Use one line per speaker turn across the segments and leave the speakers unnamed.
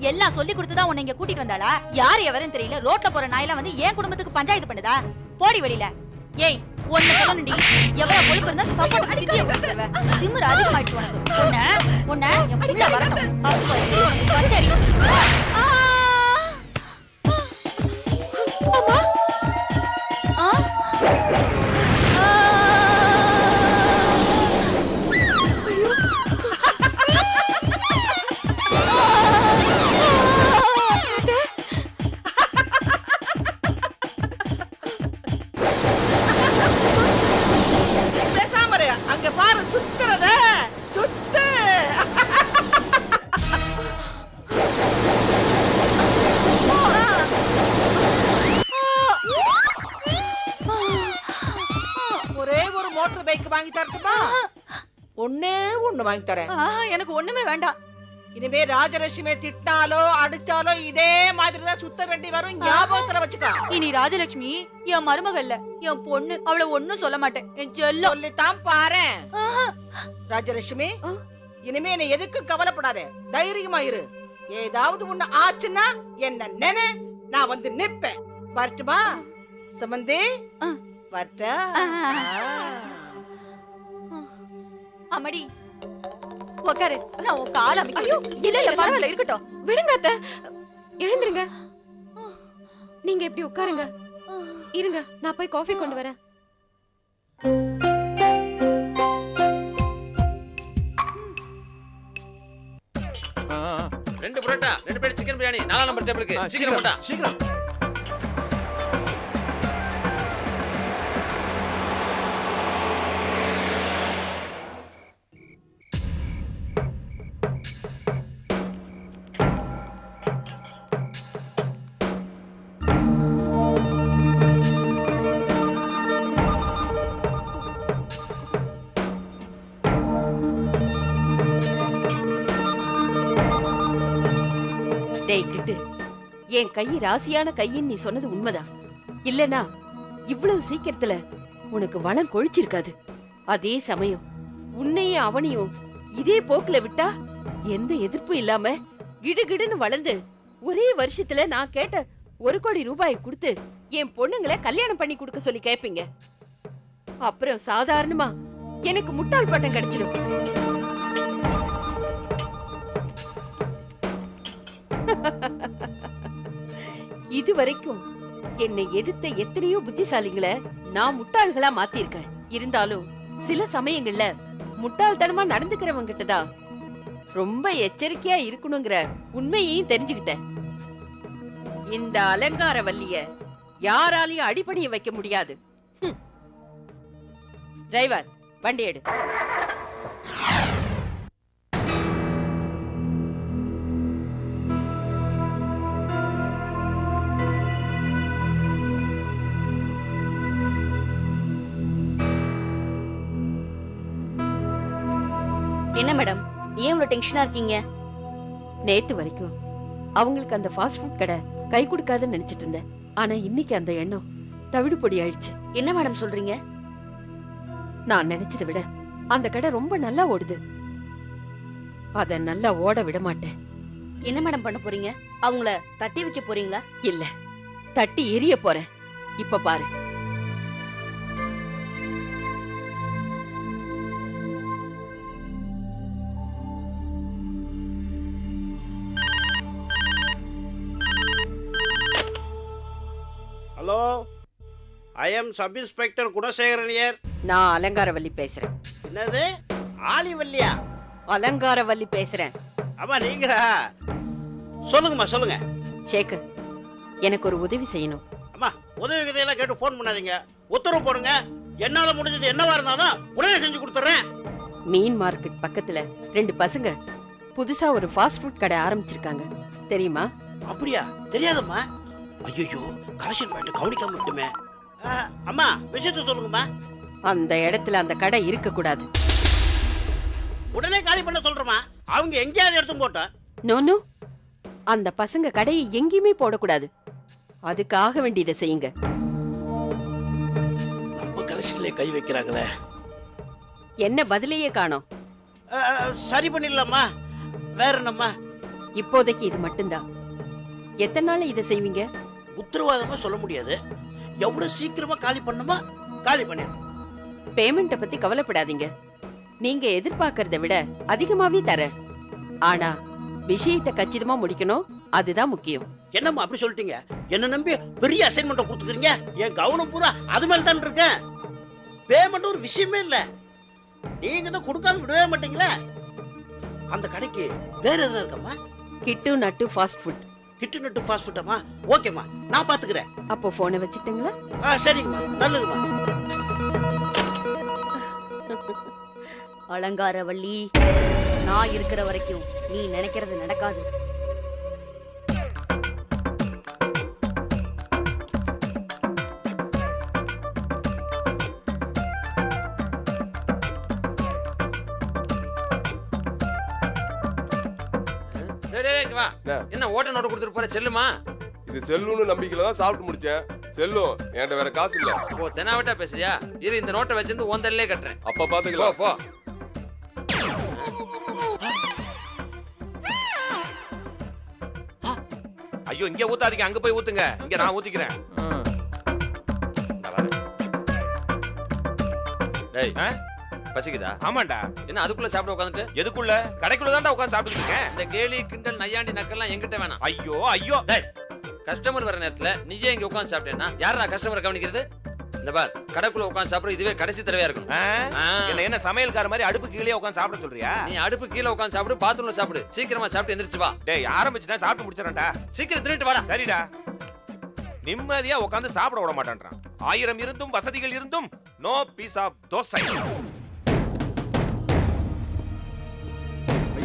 எல்லாம் சொல்லி கொடுத்துதான் உன்னை இங்க கூட்டிட்டு வந்தாளா? யார் எவரும் தெரியல. ரோட்ல போற நாயெல்லாம் வந்து என் குடும்பத்துக்கு பஞ்சாயத்து பண்ணுதா? போடி வெளியில. ஏய் ஒண்ணு சொல்லணும்டி. எவ்வளவு கொழுப்பு இருந்தா சப்போர்ட் சித்திய கொடுத்துருவ திமிரு அதிகமாயிடுச்சு உனக்கு. உன்ன உன்ன என் புள்ள பச்சடி ஆ! அம்மா.
வாங்கி தரேன்
எனக்கு ஒண்ணுமே வேண்டாம்.
இனிமே ராஜலட்சுமி திட்டாலோ அடிச்சாலோ இதே மாதிரி தான் சுத்த வேண்டி வரும். ஞாபகத்துல வச்சுக்கோ.
இனி ராஜலட்சுமி என் மருமகள்ல என் பொண்ணு அவளை ஒண்ணும் சொல்ல மாட்டேன். என் செல்லம்.
சொல்லித்தான்
ஆஹா.
ராஜலட்சுமி. இனிமே நீ எதுக்கும் கவலைப்படாத. தைரியமா இரு. ஏதாவது ஒண்ணு ஆச்சுன்னா என்ன நினை நான் வந்து நிப்பேன். வரட்டுமா? சமந்தி. வரட்டா?
ஆ. உக்காரு. நான் உன் கால் அமைக்க
ஐயோ,
இல்ல இல்ல பரவாயில்ல இருக்கட்டும்.
விடுங்க அத்தை. எழுந்துருங்க. நீங்க இப்படி உட்காருங்க. இருங்க நான் போய் காஃபி கொண்டு வரேன்.
ரெண்டு புரோட்டா ரெண்டு பேர் சிக்கன் பிரியாணி நாலாம் நம்பர் டேபிளுக்கு சீக்கிரம் போட்டா
சீக்கிரம்.
என் கை ராசியான கையின்னு நீ சொன்னது உண்மைதான் இல்லனா இவ்வளவு சீக்கிரத்துல உனக்கு வளம் கொழிச்சிருக்காது. அதே சமயம் உன்னையும் அவனையும் இதே போக்குல விட்டா எந்த எதிர்ப்பும் இல்லாம கிடுகிடுன்னு வளர்ந்து ஒரே வருஷத்துல நான் கேட்ட ஒரு கோடி ரூபாய் கொடுத்து என் பொண்ணுங்களை கல்யாணம் பண்ணி கொடுக்க சொல்லி கேப்பீங்க. அப்புறம் சாதாரணமா எனக்கு முட்டாள் பட்டம் கிடைச்சிடும். இது வரைக்கும் என்னை எதிர்த்த எத்தனையோ புத்திசாலிங்களை நான் முட்டாள்களா மாத்திருக்கேன் இருந்தாலும் சில சமயங்கள்ல முட்டாள்தனமா நடந்துக்கிறவங்க தான் ரொம்ப எச்சரிக்கையா இருக்கணுங்கிற உண்மையையும் தெரிஞ்சுக்கிட்டேன். இந்த அலங்கார வல்லிய யாராலையும் அடிபணிய வைக்க முடியாது. டிரைவர் வண்டி எடு.
ஏன் இவ்வளவு டென்ஷனா இருக்கீங்க?
நேத்து வரைக்கும் அவங்களுக்கு அந்த ஃபாஸ்ட் ஃபுட் கடை கை கொடுக்காதுன்னு நினைச்சிட்டு இருந்தேன். ஆனா இன்னைக்கு அந்த எண்ணம் தவிடு பொடி ஆயிடுச்சு.
என்ன மேடம் சொல்றீங்க?
நான் நினைச்சதை விட அந்த கடை ரொம்ப நல்லா ஓடுது. அத நல்லா ஓட விட மாட்டேன்.
என்ன மேடம் பண்ண போறீங்க? அவங்கள தட்டி வைக்க போறீங்களா?
இல்ல தட்டி எரிய போறேன். இப்ப பாரு.
ஐ எம் சப் இன்ஸ்பெக்டர் குணசேகரனியர்.
நான் அலங்காரவல்லி பேசுறேன்.
என்னது? ஆலிவல்லியா?
அலங்காரவல்லி பேசுறேன்.
ஆமா நீங்களா? சொல்லுங்கம்மா சொல்லுங்க.
சேகர் எனக்கு ஒரு உதவி செய்யணும்.
அம்மா உதவி கதையெல்லாம் கேட்டு ஃபோன் பண்ணாதீங்க. உத்தரவு போடுங்க. என்னால முடிஞ்சது என்னவா இருந்தாலும் உடனே செஞ்சு கொடுத்துட்றேன்
மீன் மார்க்கெட் பக்கத்துல ரெண்டு பசங்க புதுசா ஒரு ஃபாஸ்ட் ஃபுட் கடை ஆரம்பிச்சிருக்காங்க. தெரியுமா?
அப்படியா? தெரியாதம்மா? ஐயோ கலெக்ஷன் பாயிண்ட் கவனிக்காம விட்டுமே அம்மா விஷயத்த சொல்லுங்கம்மா.
அந்த இடத்துல அந்த கடை இருக்க கூடாது
உடனே காலி பண்ண சொல்றேம்மா. அவங்க எங்கேயாவது எடுத்து போட்டோம்
நோ நோ. அந்த பசங்க கடையை எங்கேயுமே போடக்கூடாது. அதுக்காக வேண்டியதை செய்யுங்க.
நம்ம கலெக்ஷன்ல கை வைக்கிறாங்களே.
என்ன பதிலையே காணோம்.
சரி பண்ணிடலாமா வேற என்னம்மா?
இப்போதைக்கு இது மட்டும்தான். எத்தனை நாள் இதை செய்வீங்க?
உத்தரவாதமா சொல்ல முடியாது. எவ்வளவு சீக்கிரமா காலி பண்ணுமா? காலி பண்ணிடணும்
பேமெண்ட்ட பத்தி கவலைப்படாதீங்க. நீங்க எதிர்பார்க்கறத விட அதிகமாவே தரேன் ஆனா விஷயத்தை கச்சிதமா முடிக்கணும் அதுதான் முக்கியம்.
என்னம்மா அப்படி சொல்லிட்டீங்க? என்ன நம்பி பெரிய அசைன்மெண்ட்டை கொடுத்துக்கிறீங்க? என் கவனம் பூரா அது மேல தான் இருக்கேன். பேமெண்ட் ஒரு விஷயமே இல்ல. நீங்க தான் கொடுக்காம விடவே மாட்டீங்களே? அந்த கடைக்கு வேற எதுனா இருக்கம்மா
கிட்டு நட்டு ஃபாஸ்ட் ஃபுட்
கிட்டு நட்டு ஃபாஸ்ட் ஃபுட்டம்மா ஓகேம்மா நான் பாத்துக்கிறேன்.
அப்போ போனை வச்சுட்டுங்களா?
ஆ சரிங்கம்மா. நல்லதும்மா.
அலங்காரவள்ளி நான் இருக்கிற வரைக்கும் நீ நினைக்கிறது நடக்காது.
இங்க வா
என்ன?
ஓட்ட நோட்டு கொடுத்துட்டு போற செல்லுமா?
இது செல்லுன்னு நம்பிக்கையில தான் சாப்பிட்டு முடிச்சேன். செல்லும் என்கிட்ட வேற காசு இல்ல.
ஓ தெனாவட்டா பேசுறியா? இரு இந்த நோட்டை வச்சிருந்து ஓந்தல்லே கட்டுறேன்.
அப்ப பாத்துக்கலாம்.
போ
ஐயோ இங்க ஊத்தாதீங்க அங்க போய் ஊத்துங்க. இங்க நான் ஊத்திக்கிறேன்.
டேய்.
ஆ?
பசிக்குதா?
ஆமாண்டா.
என்ன அதுக்குள்ள சாப்பிட உட்காந்துட்டு?
எதுக்குள்ள? கடைக்குள்ள தான்டா உட்கார்ந்து சாப்பிட்டு இருக்கேன்.
இந்த கேலி கிண்டல் நையாண்டி நக்கெல்லாம் எங்கிட்ட வேணாம்.
ஐயோ ஐயோ.
கஸ்டமர் வர நேரத்துல நீயே இங்க உட்காந்து சாப்பிட்டேன்னா யாரா கஸ்டமரை கவனிக்கிறது? இந்த பார் கடைக்குள்ள உட்காந்து சாப்பிடுறது இதுவே கடைசி தடவையா இருக்கும்.
என்ன என்ன சமையல்கார மாதிரி அடுப்பு கீழே உட்கார்ந்து சாப்பிட சொல்றியா?
நீ அடுப்பு கீழே உட்காந்து சாப்பிடு பாத்ரூம்ல சாப்பிடு. சீக்கிரமா சாப்பிட்டு எந்திரிச்சு வா.
டேய் ஆரம்பிச்சுட்டா சாப்பிட்டு முடிச்சிடறேன்டா.
சீக்கிரம் திருட்டு வாடா.
சரிடா. நிம்மதியா உட்கார்ந்து சாப்பிட விட மாட்டேன்றான். ஆயிரம் இருந்தும் வசதிகள் இருந்தும் நோ பீஸ் ஆஃப் தோசை.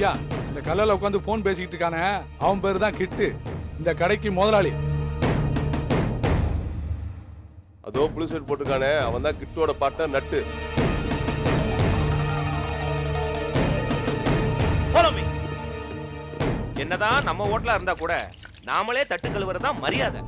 ஐயா இந்த கல்லில் உட்காந்து ஃபோன் பேசிக்கிட்டு இருக்கானே. அவன் பேர் தான் கிட்டு. இந்த கடைக்கு முதலாளி.
அதோ ப்ளூ ஷர்ட் போட்டிருக்கானே. அவன் தான் கிட்டோட பார்ட்னர் நட்டு.
Follow me. என்னதான் நம்ம ஓட்டலா இருந்தா கூட நாமளே தட்டு கழுவுறது தான் மரியாதை.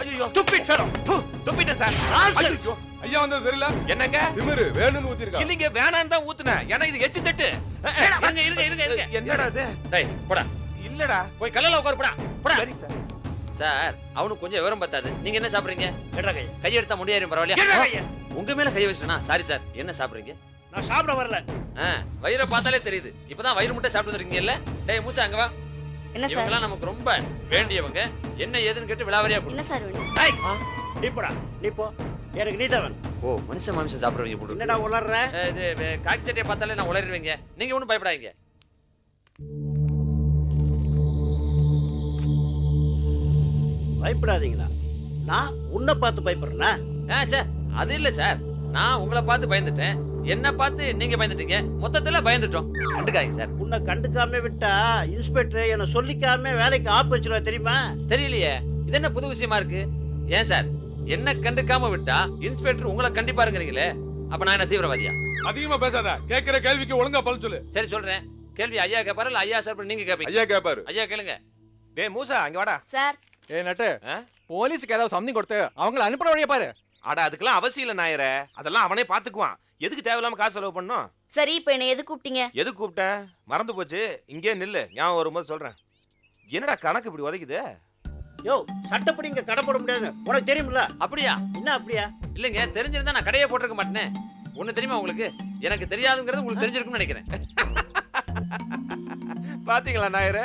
ஐயோ fellow. ப்பு, துப்பிட்டேன் சார். ஐயோ,
ஐயா வந்து தெரியல.
என்னங்க?
திமிரு வேணும்னு ஊத்திருக்கான்
இல்லைங்க வேணான்னு தான் ஊத்துனேன். ஏன்னா இது எச்சு தட்டு.
இருங்க இருங்க இருங்க இருங்க.
என்னடா இது?
டேய் போடா.
இல்லடா.
போய் கல்லுல உட்காரு போடா. போடா.
சரி சார்.
சார் அவனுக்கு கொஞ்சம் விவரம் பத்தாது. நீங்க என்ன சாப்பிடுறீங்க?
எடுடா கையை.
கையெடுத்தா முடியாது
எடுடா
பரவாயில்லையா. உங்க மேல கை வச்சுனா சாரி சார். என்ன சாப்பிடுறீங்க?
நான் சாப்பிட வரல.
வயிறை பார்த்தாலே தெரியுது. இப்பதான் வயிறு முட்டை சாப்பிட்டு வந்திருக்கீங்கல்ல? டேய் மூச்சா அங்க வா.
என்ன சார்?
நமக்கு ரொம்ப வேண்டியவங்க. என்ன ஏதுன்னு கேட்டு விளாவரியா கொடு
என்ன சார் வேணும்?
நீ போடா. நீ போ. எனக்கு நீ தான் வேணும்
ஓ மனுஷன் மாமிசம் சாப்பிடுறவங்க போட்டு
என்னடா உளர்ற?
இது காக்கி சட்டையை பார்த்தாலே நான் உளறிடுவீங்க. நீங்க ஒன்றும் பயப்படாதீங்க.
பயப்படாதீங்களா? நான் உன்னை பார்த்து பயப்படுறேனா?
ஆ சே அது இல்ல சார். நான் உங்களை பார்த்து பயந்துட்டேன். என்ன பார்த்து நீங்க பயந்துட்டீங்க. மொத்தத்துல பயந்துட்டோம். கண்டுக்காதீங்க சார்.
உன்னை கண்டுக்காம விட்டா இன்ஸ்பெக்டர் என்னை சொல்லிக்காம வேலைக்கு ஆப் வச்சிருவா தெரியுமா?
தெரியலையே. இது என்ன புது விஷயமா இருக்கு? ஏன் சார்? என்ன கண்டுக்காம விட்டா இன்ஸ்பெக்டர் உங்களை கண்டிப்பா இருங்கிறீங்களே அப்ப நான் என்ன தீவிரவாதியா?
அதிகமா பேசாத. கேட்கிற கேள்விக்கு ஒழுங்கா பதில் சொல்லு.
சரி சொல்றேன். கேள்வி ஐயா கேட்பாரு இல்ல ஐயா சார் நீங்க கேப்பீங்க?
ஐயா கேப்பாரு.
ஐயா கேளுங்க.
டேய் மூசா அங்க வாடா.
சார்
ஏ நட்டு
ஆ?
போலீஸுக்கு ஏதாவது சம்திங் கொடுத்து அவங்கள அனுப்புற வழியை பாரு.
அட அதுக்கெல்லாம் அவசியம் இல்ல நாயரே. அதெல்லாம் அவனே பாத்துக்குவான். எதுக்கு தேவையில்லாம காசு செலவு பண்ணும்
சரி இப்ப என்ன எது கூப்பிட்டீங்க?
எது கூப்பிட்ட? மறந்து போச்சு. இங்கே நில்லு. ஞாபகம் வரும்போது சொல்றேன். என்னடா கணக்கு இப்படி உதைக்குது?
யோ சட்டப்படி இங்க கடை போட முடியாது உனக்கு தெரியுமில்ல
அப்படியா?
என்ன அப்படியா?
இல்லைங்க தெரிஞ்சிருந்தா நான் கடையே போட்டிருக்க மாட்டேனே. ஒண்ணு தெரியுமா உங்களுக்கு? எனக்கு தெரியாதுங்கிறது உங்களுக்கு தெரிஞ்சிருக்கும்னு நினைக்கிறேன்.
பாத்தீங்களா நாயரே?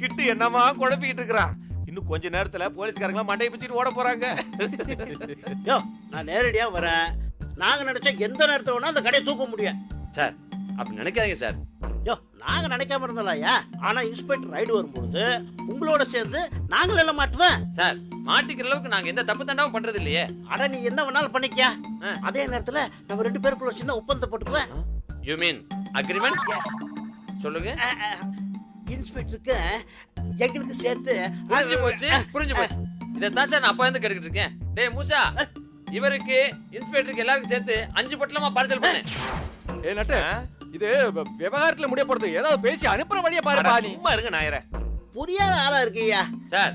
கிட்டு என்னமா குழப்பிக்கிட்டு இருக்கிறான். இன்னும் கொஞ்ச நேரத்துல போலீஸ்காரங்களாம் மண்டையை பிச்சுட்டு ஓட போறாங்க.
யோ நான் நேரடியா வரேன். நாங்க நினைச்சா எந்த நேரத்துல வேணா அந்த கடையை தூக்க முடியும்.
சார் அப்படி நினைக்காதீங்க சார்.
யோ நாங்க நினைக்காம இருந்தோம்லையா ஆனா இன்ஸ்பெக்டர் ரைடு வரும்பொழுது உங்களோட சேர்ந்து நாங்கள் எல்லாம் மாட்டுவேன்.
சார் மாட்டிக்கிற அளவுக்கு நாங்க எந்த தப்பு தண்டாவும் பண்றது இல்லையே.
அட நீ என்ன வேணாலும் பண்ணிக்கியா?
ஆ.
அதே நேரத்துல நம்ம ரெண்டு பேருக்குள்ள சின்ன ஒப்பந்தம் போட்டுக்குவேன்.
யூ மீன் அக்ரிமெண்ட் சொல்லுங்க.
இன்ஸ்பெக்டருக்கு எங்களுக்கு சேர்த்து
புரிஞ்சு போச்சு புரிஞ்சு போச்சு. இதைத்தான் சார் நான் அப்பா இருந்து கேட்டுக்கிட்டு இருக்கேன். டேய் மூசா இவருக்கு இன்ஸ்பெக்டருக்கு எல்லாருக்கும் சேர்த்து அஞ்சு பொட்டலமா பார்சல் பண்ணு.
ஏ நட்டு? இது விவகாரத்துல முடிய போறது. ஏதாவது பேசி அனுப்புற வழியை பாருப்பா நீ
சும்மா இருங்க நாயரே.
புரியாத ஆளா இருக்கீயா
சார்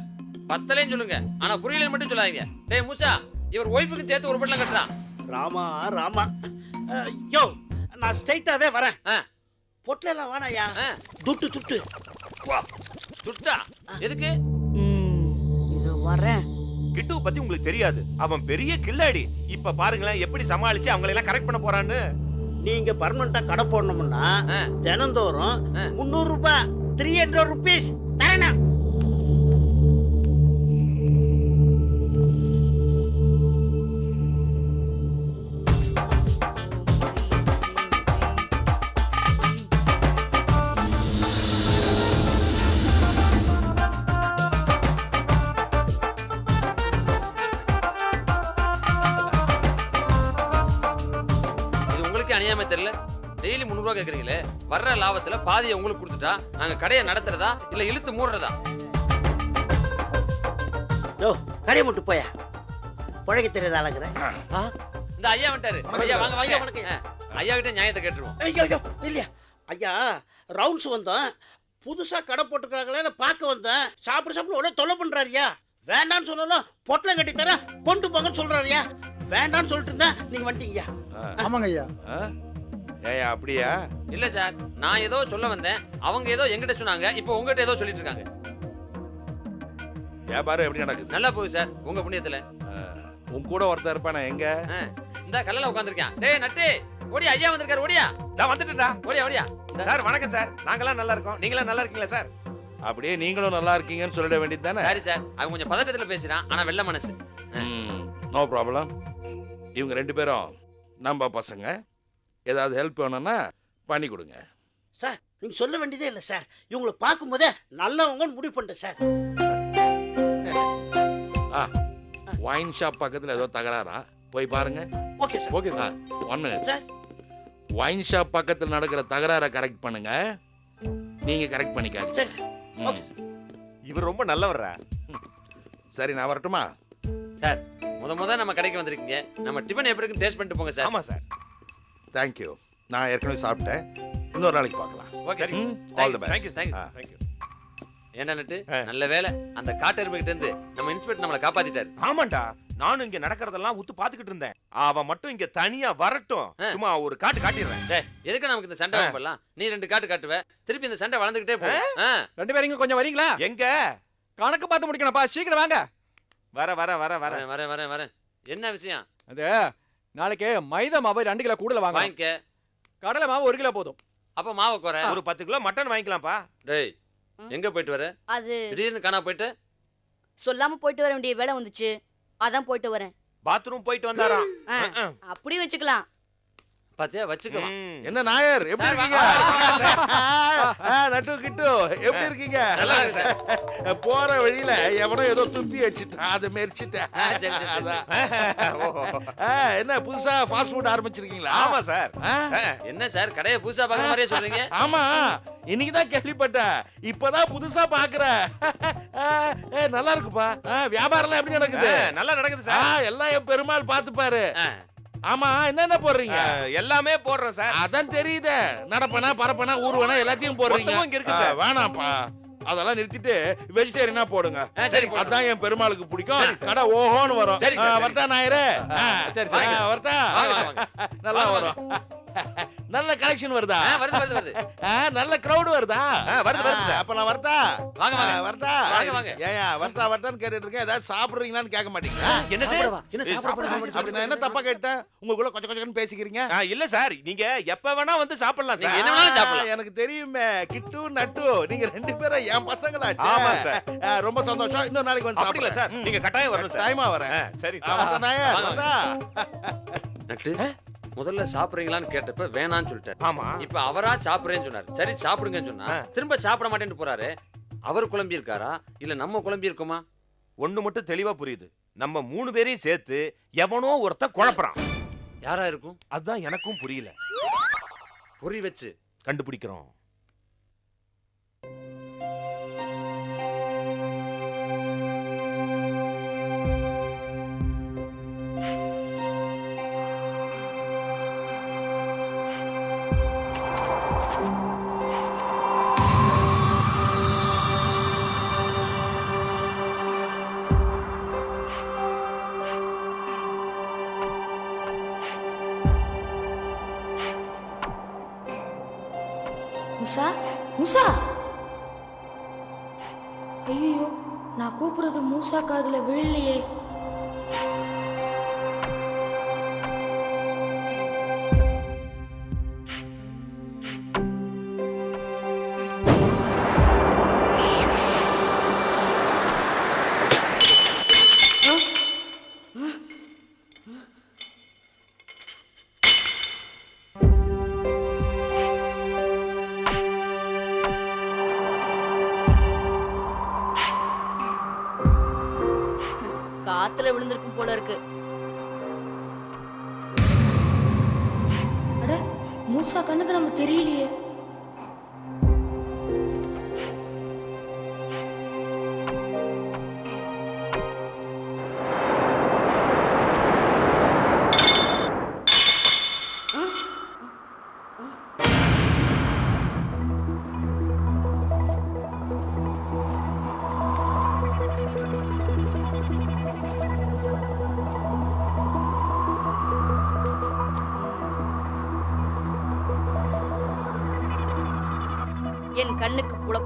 பத்தலையும் சொல்லுங்க. ஆனா புரியலன்னு மட்டும் சொல்லாதீங்க. டேய் மூசா இவர் ஒய்ஃபுக்கு சேர்த்து ஒரு பொட்டலம் கட்டுறான்.
ராமா ராமா. யோ நான் ஸ்ட்ரைட்டாவே வரேன்.
ஆ.
பொட்டல எல்லாம் வேணாயா
ஆ,
துட்டு துட்டு.
துட்டா? எதுக்கு?
இது வரேன்.
கிட்டுவை பத்தி உங்களுக்கு தெரியாது. அவன் பெரிய கில்லாடி. இப்ப பாருங்களேன் எப்படி சமாளிச்சு அவங்களை எல்லாம் கரெக்ட் பண்ண போறான்னு.
நீங்க பர்மனண்டா கடை போடணும்னா. தினந்தோறும். முந்நூறு ரூபாய் த்ரீ ஹண்ட்ரட் ருபீஸ் தரணும்
அநியாயமே தெரியல. டெய்லி முந்நூறுவா கேக்குறீங்களே வர்ற லாபத்துல பாதியை உங்களுக்கு கொடுத்துட்டா நாங்க கடையை நடத்துறதா இல்ல இழுத்து மூடுறதா?
யோ கடையை மட்டும் போயா? பழக தெரியாத ஆளுங்கிற.
இந்த ஐயா வந்துட்டாரு. ஐயா வாங்க வாங்க. ஐயா கிட்ட நியாயத்தை கேட்டுருவோம்.
ஐயோ ஐயோ இல்லையா? ஐயா ரவுண்ட்ஸ் வந்தோம். புதுசா கடை போட்டுக்கிறாங்களேன்னு பார்க்க வந்தேன் சாப்பிட சாப்பிட உடனே தொல்லை பண்றாருயா வேண்டான்னு சொன்னாலும் பொட்டலம் கட்டி தர கொண்டு போங்கன்னு சொல்றாருயா வேண்டான்னு சொல்லிட்டு இருந்தா நீங்க வந்துட்டீங்கயா
ஆமாங்க ஐயா
ஏயா அப்படியா?
இல்ல சார் நான் ஏதோ சொல்ல வந்தேன். அவங்க ஏதோ எங்கிட்ட சொன்னாங்க. இப்போ உங்ககிட்ட ஏதோ சொல்லிட்டு இருக்காங்க.
வியாபாரம் எப்படி நடக்குது?
நல்லா போகுது சார் உங்க புண்ணியத்துல.
உன் கூட ஒருத்தர் இருப்பானே எங்க?
இந்த கல்லில் உட்காந்துருக்கேன் டேய் நட்டு ஓடியா ஐயா வந்திருக்காரு ஓடியா.
நான் வந்துட்டேன்டா.
ஓடியா ஓடியா.
சார் வணக்கம் சார். நாங்கெல்லாம் நல்லா இருக்கோம். நீங்களாம் நல்லா இருக்கீங்களா சார்? அப்படியே நீங்களும் நல்லா இருக்கீங்கன்னு சொல்லிட வேண்டியது தானே?
சரி சார் அவன் கொஞ்சம் பதட்டத்துல பேசுறான் ஆனா வெள்ள மனசு.
நோ ப்ராப்ளம் இவங்க ரெண்டு பேரும் நம்ம பசங்க. ஏதாவது ஹெல்ப் வேணும்னா பண்ணி கொடுங்க.
சார் நீங்க சொல்ல வேண்டியதே இல்லை சார். இவங்களை பார்க்கும்போதே நல்லவங்கன்னு முடிவு பண்ணிட்டேன் சார்.
ஒயின் ஷாப் பக்கத்தில் ஏதோ தகராறா? போய் பாருங்க.
Okay sir.
Okay sir.
One minute
sir.
Wine shop பக்கத்தில் நடக்கிற தகராறை கரெக்ட் பண்ணுங்க. நீங்க கரெக்ட் பண்ணிக்காதீங்க.
சரி சார். ஓகே
இவர் ரொம்ப நல்லவர்ரா? சரி நான் வரட்டுமா?
சார் முத முத நம்ம கடைக்கு வந்திருக்கீங்க. நம்ம டிஃபன் எப்படி இருக்குன்னு டேஸ்ட் பண்ணிட்டு போங்க சார்.
ஆமா சார். தேங்க்யூ நான் ஏற்கனவே சாப்பிட்டேன். இன்னொரு நாளைக்கு பார்க்கலாம்.
Okay
all the
thank you
best
thank you ஏன்டா நட்டு? நல்ல வேலை அந்த காட்டெருமை கிட்ட இருந்து நம்ம இன்ஸ்பெக்டர் நம்மளை காப்பாத்திட்டாரு.
ஆமாண்டா. நானும் இங்க நடக்கிறதெல்லாம் உத்து பாத்துக்கிட்டு இருந்தேன். அவன் மட்டும் இங்க தனியா வரட்டும். சும்மா ஒரு காட்டு காட்டிடுறேன்.
டேய் எதுக்கு நமக்கு இந்த சண்டை பண்ணலாம் நீ ரெண்டு காட்டு காட்டுவ. திருப்பி இந்த சண்டை வளர்ந்துகிட்டே ஆ,
ரெண்டு பேரும் இங்க கொஞ்சம் வரீங்களா?
எங்க?
கணக்கு பார்த்து முடிக்கணும்ப்பா. சீக்கிரம் வாங்க.
வர வர வர வர.
வரேன் வரேன் வரேன் வரேன். என்ன விஷயம்?
அது நாளைக்கு மைதா மாவு ரெண்டு கிலோ கூடல வாங்க
வாங்கிக்க.
கடலை மாவு ஒரு கிலோ போதும்.
அப்ப மாவை குறை.
ஒரு பத்து கிலோ மட்டன் வாங்கிக்கலாம்ப்பா.
டேய் எங்க போயிட்டு வர?
அது
திடீர்னு காணா போயிட்டு?
சொல்லாம போயிட்டு வர வேண்டிய வேலை வந்துச்சு. அதான் போயிட்டு வரேன்.
பாத்ரூம் போயிட்டு வந்தாராம்.
அப்படி வச்சுக்கலாம்.
பாத்தியா? வச்சுக்கோ
என்ன நாயர் எப்படி இருக்கீங்க? நட்டு கிட்டு எப்படி இருக்கீங்க? போற வழியில எவனோ ஏதோ துப்பி வச்சுட்டான். அதை மெரிச்சிட்டேன். என்ன புதுசா ஃபாஸ்ட் ஃபுட் ஆரம்பிச்சிருக்கீங்களா? ஆமா சார்.
என்ன சார்? கடையை புதுசா பாக்குற மாதிரியே சொல்றீங்க?
ஆமா. இன்னைக்கு தான் கேள்விப்பட்டேன். இப்பதான் புதுசா ஏ, நல்லா இருக்குப்பா. ஆ, வியாபாரம்லாம் எப்படி நடக்குது? நல்லா நடக்குது சார். எல்லாம் என் பெருமாள் பாத்துப்பாரு ஆமா என்னென்ன போடுறீங்க? எல்லாமே போடுறோம் சார். அதான் தெரியுதே. நடப்பனா பரப்பனா ஊர்வனா எல்லாத்தையும் போடுறீங்க. இங்க இருக்கு சார். வேணாம்ப்பா. அதெல்லாம் நிறுத்திட்டு வெஜிடேரியனா போடுங்க.
சரி.
அதான் என் பெருமாளுக்கு பிடிக்கும். கடை ஓஹோன்னு வரும். வரட்டா
சரி.
வரட்டா. நல்லா வரும். நல்ல கலெக்ஷன் வருதா?
வருது வருது வருது.
நல்ல கிரவுட் வருதா? வருது வருது அப்ப நான் வரட்டா?
வாங்க, வாங்க.
வரட்டா?
வாங்க, வாங்க.
ஏயா வரட்டா வரட்டான்னு கேட்டுட்டு இருக்கேன் ஏதாவது சாப்பிடுறீங்களான்னு கேட்க மாட்டீங்க
சாப்பிடவா? என்ன சாப்பிட போறா?
அப்படி நான் என்ன தப்பா கேட்டேன்? உங்களுக்குள்ள கொஞ்சம் கொஞ்சம் பேசிக்கிறீங்க? இல்ல சார் நீங்க எப்ப வேணா வந்து சாப்பிடலாம்
நீங்க என்ன வேணாலும் சாப்பிடலாம்.
எனக்கு தெரியுமே கிட்டு நட்டு நீங்க ரெண்டு பேரும் என் பசங்களா ஆமா சார் ரொம்ப சந்தோஷம். இன்னொரு நாளைக்கு வந்து சாப்பிடலாம் சார் நீங்க கட்டாயம் வரணும் சார் டைமா வரேன். சரி
வாங்க, நட்டு? முதல்ல சாப்பிடுறீங்களான்னு கேட்டப்ப வேணாம்னு சொல்லிட்டாரு.
ஆமா.
இப்ப அவரா சாப்பிடுறேன்னு சொன்னாரு. சரி சாப்பிடுங்கன்னு சொன்னா திரும்ப சாப்பிட மாட்டேன்னு போறாரு அவர் குழம்பி இருக்காரா இல்ல நம்ம குழம்பி இருக்கோமா
ஒண்ணு மட்டும் தெளிவா புரியுது. நம்ம மூணு பேரையும் சேர்த்து எவனோ ஒருத்த குழப்பறான்.
யாரா இருக்கும்?
அதுதான் எனக்கும் புரியல.
பொறி வச்சு.
கண்டுபிடிக்கிறோம்.
மூசா! ஐயோ நான் கூப்பிடுறது மூசா காதில் விழலையே.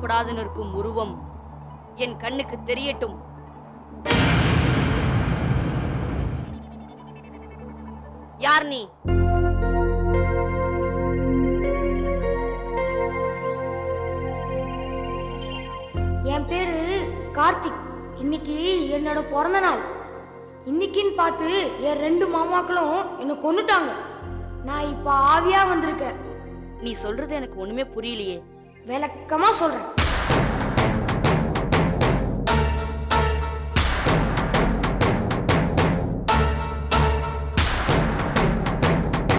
கண்ணுக்கு புலப்படாது நிற்கும் உருவம் என் கண்ணுக்கு தெரியட்டும். யார் நீ?
என் பேரு கார்த்திக். இன்னைக்கு என்னோட பிறந்த நாள். இன்னைக்குன்னு பார்த்து என் ரெண்டு மாமாக்களும் என்னை கொன்னுட்டாங்க. நான் இப்போ ஆவியா வந்திருக்கேன்.
நீ சொல்றது எனக்கு ஒண்ணுமே புரியலையே.
விளக்கமா சொல்றேன்.